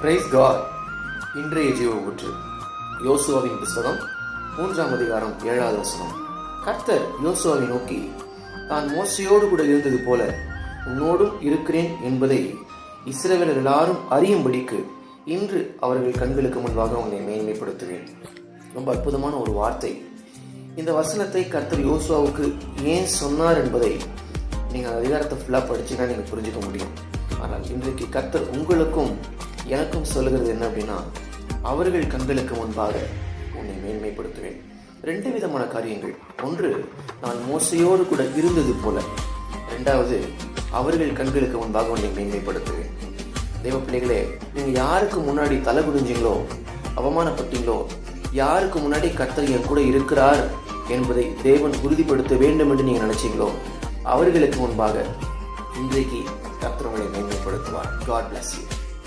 Price God இன்றைய ஜீவ ஊற்று. யோசுவாவின் புஸ்தகம் மூன்றாம் அதிகாரம் ஏழாவது வசனம். கர்த்தர் யோசுவாவை நோக்கி தான் மோசையோடு கூட இருந்தது போல உன்னோடும் இருக்கிறேன் என்பதை இஸ்ரவேலர் எல்லாரும் அறியும்படிக்கு இன்று அவர்கள் கண்களுக்கு முன்பாக உன்னை மேன்மைப்படுத்துவேன். ரொம்ப அற்புதமான ஒரு வார்த்தை. இந்த வசனத்தை கர்த்தர் யோசுவாவுக்கு ஏன் சொன்னார் என்பதை நீங்கள் அதிகாரத்தை ஃபுல்லாக படிச்சுன்னா நீங்கள் புரிஞ்சுக்க முடியும். ஆனால் இன்றைக்கு கர்த்தர் உங்களுக்கும் எனக்கும் சொல்லுகிறது என்ன அப்படின்னா அவர்கள் கண்களுக்கு முன்பாக உன்னை மேன்மைப்படுத்துவேன். ரெண்டு விதமான காரியங்கள். ஒன்று நான் மோசையோடு கூட இருந்தது போல. ரெண்டாவது அவர்கள் கண்களுக்கு முன்பாக உன்னை மேன்மைப்படுத்துவேன். தெய்வ பிள்ளைகளே நீங்கள் யாருக்கு முன்னாடி தலை குடிஞ்சிங்களோ அவமானப்பட்டீங்களோ யாருக்கு முன்னாடி கர்த்தர் என் கூட இருக்கிறார் என்பதை தேவன் உறுதிப்படுத்த வேண்டும் என்று நீங்கள் நினைச்சீங்களோ அவர்களுக்கு முன்பாக இன்றைக்கு கர்த்தர் உங்களை மேன்மைப்படுத்துவார். God bless you